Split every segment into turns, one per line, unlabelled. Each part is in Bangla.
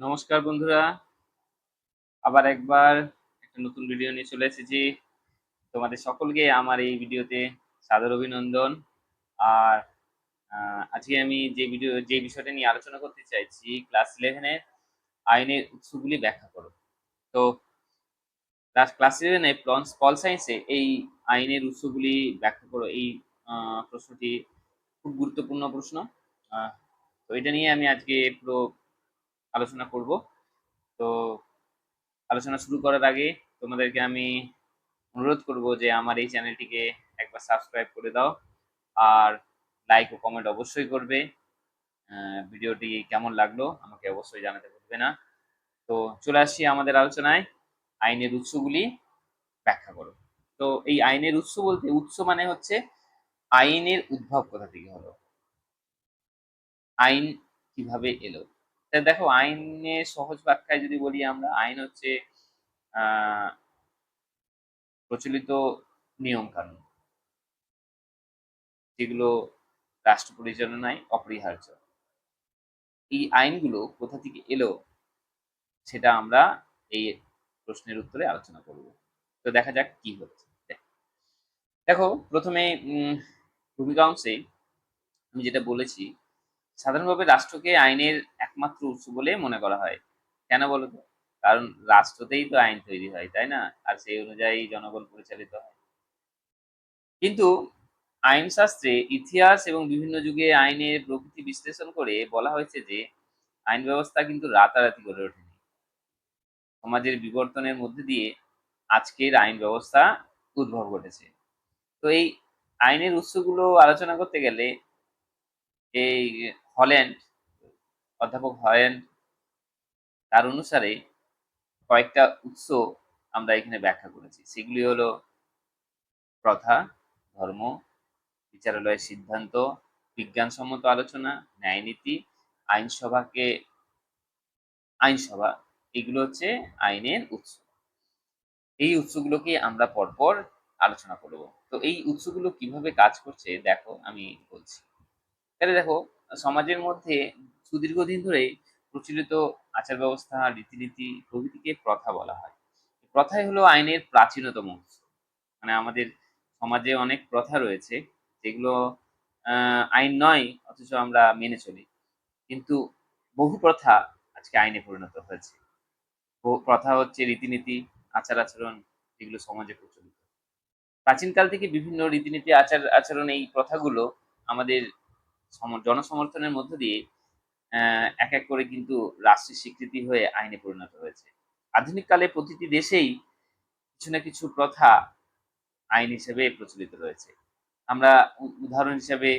নমস্কার বন্ধুরা। আবার একবার একটা নতুন ভিডিও নিয়ে চলে এসেছি। তোমাদের সকলকে আমার এই ভিডিওতে সাদর অভিনন্দন। আর আজকে আমি যে ভিডিও যে বিষয়টা নিয়ে আলোচনা করতে চাইছি ক্লাস ইলেভেনের আইনের উৎসগুলি ব্যাখ্যা করো। তো ক্লাস ক্লাস ইলেভেনে পল সায়েন্সে এই আইনের উৎসগুলি ব্যাখ্যা করো। এই প্রশ্নটি খুব গুরুত্বপূর্ণ প্রশ্ন। তো এটা নিয়ে আমি আজকে পুরো আলোচনা করব। তো আলোচনা শুরু করার আগে তোমাদেরকে আমি অনুরোধ করব যে আমার এই চ্যানেলটিকে একবার সাবস্ক্রাইব করে দাও আর লাইক ও কমেন্ট অবশ্যই করবে। ভিডিওটি কেমন লাগল আমাকে অবশ্যই জানাতে ভুলবে না। তো চলে আসছি আমাদের আলোচনায়। আইনের উৎসগুলি ব্যাখ্যা করো। তো এই আইনের উৎস বলতে, উৎস মানে হচ্ছে আইনের উদ্ভব কোথা থেকে হলো? আইন কীভাবে এলো? তা দেখো, আইনের সহজ ব্যাখ্যায় যদি বলি আমরা, আইন হচ্ছে প্রচলিত নিয়ম কানুন যেগুলো রাষ্ট্র পরিচালনায় অপরিহার্য। এই আইনগুলো কোথা থেকে এলো, সেটা আমরা এই প্রশ্নের উত্তরে আলোচনা করব। তো দেখা যাক কি হচ্ছে। দেখো, প্রথমে ভূমিকা অংশে আমি যেটা বলেছি সাধারণভাবে রাষ্ট্রকে আইনের একমাত্র উৎস বলে মনে করা হয়। কেন বলো তো? কারণ রাষ্ট্রতেই তো আইন তৈরি হয়, তাই না? আর সেই অনুযায়ী জনগণ পরিচালিত হয়। কিন্তু আইনশাস্ত্রে ইতিহাস এবং বিভিন্ন যুগে আইনের প্রকৃতি বিশ্লেষণ করে বলা হয়েছে যে আইন ব্যবস্থা কিন্তু রাতারাতি গড়ে ওঠেনি। সমাজের বিবর্তনের মধ্যে দিয়ে আজকের আইন ব্যবস্থা উদ্ভব ঘটেছে। তো এই আইনের উৎসগুলো আলোচনা করতে গেলে এই হল্যান্ড অধ্যাপক হল্যান্ড তার অনুসারে কয়েকটা উৎস আমরা এখানে ব্যাখ্যা করেছি। সেগুলি হলো প্রথা, ধর্ম বিচারালয়ের সিদ্ধান্ত, বিজ্ঞানসম্মত আলোচনা, ন্যায়নীতি, আইনসভাকে, আইনসভা, এগুলো হচ্ছে আইনের উৎস। এই উৎসগুলোকে আমরা পরপর আলোচনা করব। তো এই উৎসগুলো কীভাবে কাজ করছে, দেখো আমি বলছি। তাহলে দেখো, সমাজের মধ্যে সুদীর্ঘদিন ধরে প্রচলিত আচার ব্যবস্থা রীতিনীতি, প্রভৃতিকে প্রথা বলা হয়। প্রথাই হলো আইনের প্রাচীনতম উৎস। মানে আমাদের সমাজে অনেক প্রথা রয়েছে যেগুলো আইন নয়, অথচ আমরা মেনে চলি। কিন্তু বহু প্রথা আজকে আইনে পরিণত হয়েছে। প্রথা হচ্ছে রীতিনীতি, আচার আচরণ, যেগুলো সমাজে প্রচলিত। প্রাচীনকাল থেকে বিভিন্ন রীতিনীতি, আচার আচরণ এই প্রথাগুলো আমাদের জনসমর্থনের মধ্য দিয়ে এক এক করে কিন্তু রাষ্ট্রের স্বীকৃতি হয়ে আইনে পরিণত হয়েছে। আধুনিক কালে প্রতিটি দেশেই কিছু না কিছু প্রথা আইন হিসেবে প্রচলিত রয়েছে। আমরা উদাহরণ হিসেবে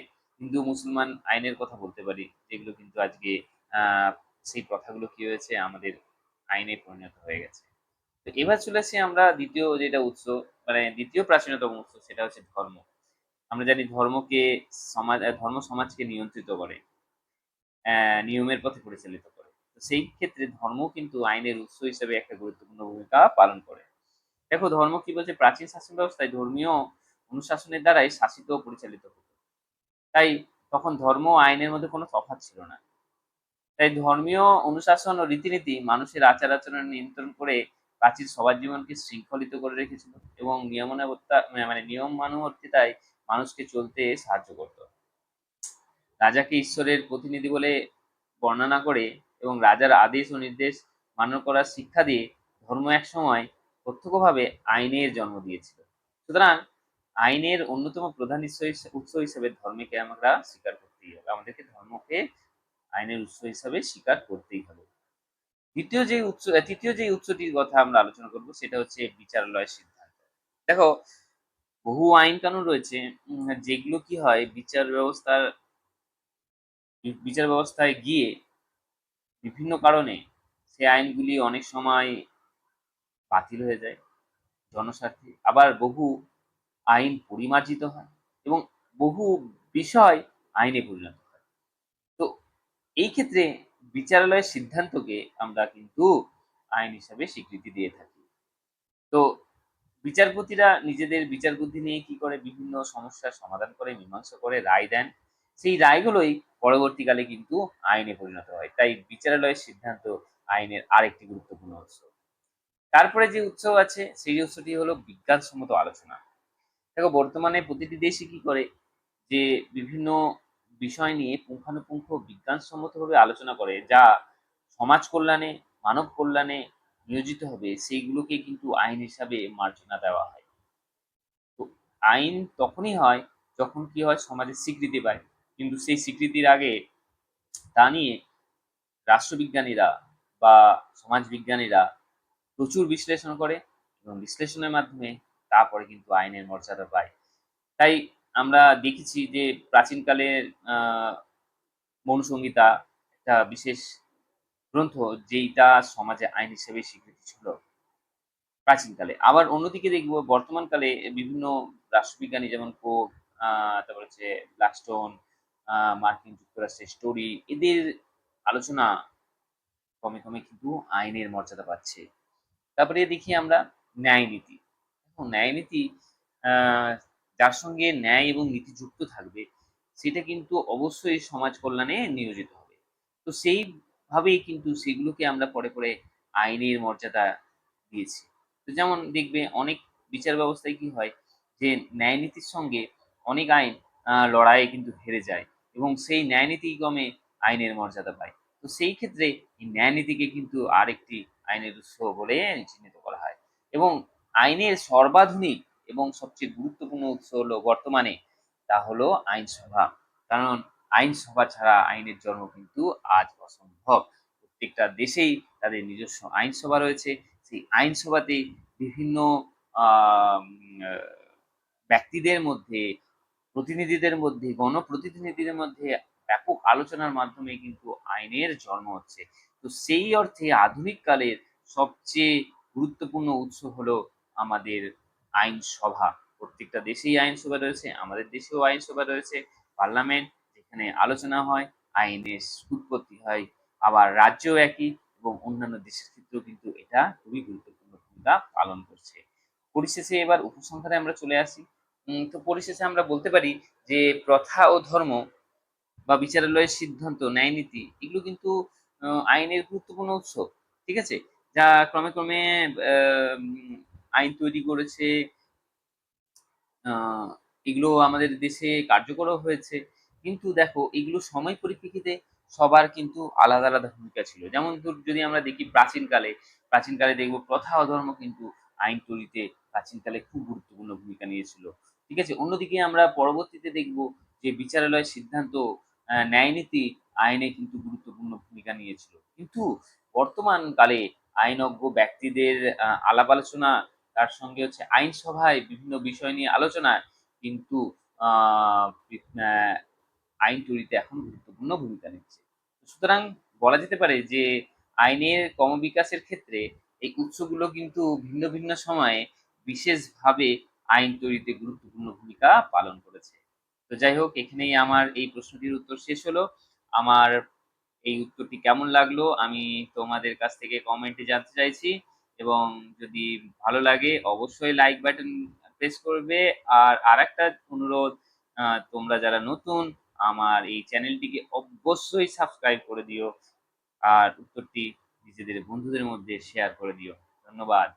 হিন্দু, মুসলমান আইনের কথা বলতে পারি, যেগুলো কিন্তু আজকে সেই প্রথাগুলো কি হয়েছে, আমাদের আইনে পরিণত হয়ে গেছে। তো এবার চলে আসি আমরা দ্বিতীয় যেটা উৎস মানে দ্বিতীয় প্রাচীনতম উৎস, সেটা হচ্ছে ধর্ম। আমরা জানি ধর্মকে সমাজ ধর্ম সমাজকে নিয়ন্ত্রিত করে নিয়মের পথে পরিচালিত করে। তো সেই ক্ষেত্রে ধর্ম কিন্তু আইনের উৎস হিসেবে একটা গুরুত্বপূর্ণ ভূমিকা পালন করে। দেখো, ধর্ম কি বলছে? প্রাচীন শাসন ব্যবস্থায় ধর্মীয় অনুশাসনের দ্বারাই শাসিত ও পরিচালিত হতো। তাই তখন ধর্ম আইনের মধ্যে কোনো তফাৎ ছিল না। তাই ধর্মীয় অনুশাসন ও রীতিনীতি মানুষের আচার আচরণ নিয়ন্ত্রণ করে প্রাচীন সবার জীবনকে শৃঙ্খলিত করে রেখেছিল এবং নিয়মানুবর্তা মানে নিয়ম মানবর্তিতায় মানুষকে চলতে সাহায্য করত। রাজাকে ঈশ্বরের প্রতিনিধি বলে বর্ণনা করে এবং রাজার আদেশ ও নির্দেশ মান্য করার শিক্ষা দিয়ে ধর্ম এক সময় প্রত্যক্ষভাবে আইনের জন্ম দিয়েছিল। সুতরাং আইনের অন্যতম প্রধান উৎস হিসেবে- ধর্মকে আমরা স্বীকার করতেই হবে। আমাদেরকে ধর্মকে আইনের উৎস হিসাবে স্বীকার করতেই হবে। দ্বিতীয় যে উৎস, তৃতীয় যে উৎসটির কথা আমরা আলোচনা করব সেটা হচ্ছে বিচারালয় সিদ্ধান্ত। দেখো বহু আইন কানুন রয়েছে যেগুলো কি হয়, বিচার ব্যবস্থার, বিচার ব্যবস্থায় গিয়ে বিভিন্ন কারণে সে আইনগুলি অনেক সময় বাতিল হয়ে যায় জনস্বার্থে। আবার বহু আইন পরিমার্জিত হয় এবং বহু বিষয় আইনে পরিণত হয়। তো এই ক্ষেত্রে বিচারালয়ের সিদ্ধান্তকে আমরা কিন্তু আইন হিসাবে স্বীকৃতি দিয়ে থাকি। তো বিচারপতিরা নিজেদের বিচার বুদ্ধি নিয়ে কি করে বিভিন্ন সমস্যার সমাধান করে, মীমাংসা করে, রায় দেন, সেই রায়গুলোই পরবর্তীকালে কিন্তু আইনে পরিণত হয়। তাই বিচারালয়ের সিদ্ধান্ত আইনের আরেকটি গুরুত্বপূর্ণ উৎস। তারপরে যে উৎস আছে, সেই উৎসটি হলো বিজ্ঞানসম্মত আলোচনা। দেখো, বর্তমানে প্রতিটি দেশই কি করে, যে বিভিন্ন বিষয় নিয়ে পুঙ্খানুপুঙ্খ বিজ্ঞানসম্মতভাবে আলোচনা করে, যা সমাজ কল্যাণে, মানব কল্যাণে নিয়োজিত হবে, সেইগুলোকে কিন্তু আইন হিসাবে মার্জনা দেওয়া হয়। তো আইন তখনই হয় যখন কি হয় সমাজের স্বীকৃতি পায়। কিন্তু সেই স্বীকৃতির আগে তা নিয়ে রাষ্ট্রবিজ্ঞানীরা বা সমাজবিজ্ঞানীরা প্রচুর বিশ্লেষণ করে এবং বিশ্লেষণের মাধ্যমে তারপরে কিন্তু আইনের মর্যাদা পায়। তাই আমরা দেখেছি যে প্রাচীনকালের মনুসংহিতা একটা বিশেষ গ্রন্থ যেইটা সমাজে আইন হিসেবে স্বীকৃতি ছিল প্রাচীনকালে। আবার অন্যদিকে দেখব বর্তমানকালে বিভিন্ন রাষ্ট্রবিজ্ঞানী যেমন কোক তারপর হচ্ছে ব্ল্যাকস্টোন আহ, মার্কিন যুক্তরাষ্ট্রের স্টোরি এদের আলোচনা কমে কমে কিন্তু আইনের মর্যাদা পাচ্ছে। তারপরে দেখি আমরা ন্যায় নীতি। ন্যায় নীতি যার সঙ্গে ন্যায় এবং নীতি যুক্ত থাকবে সেটা কিন্তু অবশ্যই সমাজ কল্যাণে নিয়োজিত হবে। তো সেইভাবেই কিন্তু সেগুলোকে আমরা পরে পরে আইনের মর্যাদা দিয়েছি। তো যেমন দেখবে অনেক বিচার ব্যবস্থায় কি হয় যে ন্যায় নীতির সঙ্গে অনেক আইন লড়াইয়ে কিন্তু হেরে যায় এবং সেই ন্যায় নীতি ক্রমে আইনের মর্যাদা পায়। তো সেই ক্ষেত্রে এই ন্যায় নীতিকে কিন্তু আরেকটি আইনের উৎস বলে চিহ্নিত করা হয় এবং আইনের সর্বাধুনিক এবং সবচেয়ে গুরুত্বপূর্ণ উৎস হলো বর্তমানে তা হলো আইনসভা। কারণ আইনসভা ছাড়া আইনের জন্ম কিন্তু আজ অসম্ভব। প্রত্যেকটা দেশেই তাদের নিজস্ব আইনসভা রয়েছে। সেই আইনসভাতে বিভিন্ন ব্যক্তিদের মধ্যে, প্রতিনিধিদের মধ্যে, গণপ্রতিনিধিদের মধ্যে ব্যাপক আলোচনার মাধ্যমে কিন্তু আইনের জন্ম হচ্ছে। তো সেই অর্থে আধুনিক কালের সবচেয়ে গুরুত্বপূর্ণ উৎস হলো আমাদের আইনসভা প্রত্যেকটা দেশেই আইনসভা রয়েছে, আমাদের দেশেও আইনসভা রয়েছে, পার্লামেন্ট যেখানে আলোচনা হয়, আইনের উৎপত্তি হয়, আবার রাজ্যও একই এবং অন্যান্য দেশের ক্ষেত্রেও কিন্তু এটা খুবই গুরুত্বপূর্ণ ভূমিকা পালন করছে। পরিশেষে এবার উপসংহারে আমরা চলে আসি। তো পরিশেষে আমরা বলতে পারি যে প্রথা ও ধর্ম বা বিচারালয়ের সিদ্ধান্ত, ন্যায় নীতি, এগুলো কিন্তু আইনের গুরুত্বপূর্ণ উৎস, ঠিক আছে? যা ক্রমে ক্রমে আইন তৈরি করেছে এগুলো আমাদের দেশে কার্যকরও হয়েছে। কিন্তু দেখো এগুলো সময় পরিপ্রেক্ষিতে সবার কিন্তু আলাদা আলাদা ভূমিকা ছিল। যেমন যদি আমরা দেখি প্রাচীনকালে প্রাচীনকালে দেখব প্রথা অধর্ম কিন্তু আইন তৈরিতে প্রাচীনকালে খুব গুরুত্বপূর্ণ ভূমিকা নিয়েছিল। ঠিক আছে? অন্যদিকে আমরা পরবর্তীতে দেখব যে বিচারালয়ের সিদ্ধান্ত আহ, ন্যায় নীতি আইনে কিন্তু গুরুত্বপূর্ণ ভূমিকা নিয়েছিল। কিন্তু বর্তমান কালে আইনজ্ঞ ব্যক্তিদের আলাপ আলোচনা তার সঙ্গে হচ্ছে আইনসভায় বিভিন্ন বিষয় নিয়ে আলোচনা কিন্তু আইন তৈরিতে এখন গুরুত্বপূর্ণ ভূমিকা নিচ্ছে। সুতরাং বলা যেতে পারে যে, আইনের ক্রমবিকাশের ক্ষেত্রে এই উৎসগুলো কিন্তু ভিন্ন ভিন্ন সময়ে বিশেষভাবে আইন তৈরিতে গুরুত্বপূর্ণ ভূমিকা পালন করেছে। তো যাই হোক, এখানেই আমার এই প্রশ্নটির উত্তর শেষ হলো। আমার এই উত্তরটি কেমন লাগল আমি তোমাদের কাছ থেকে কমেন্টে জানতে চাইছি এবং যদি ভালো লাগে অবশ্যই লাইক বাটন প্রেস করবে। আর আরেকটা অনুরোধ তোমরা যারা নতুন আমার এই চ্যানেলটিকে অবশ্যই সাবস্ক্রাইব করে দিও আর উত্তরটি নিজেদের বন্ধুদের মধ্যে শেয়ার করে দিও। ধন্যবাদ।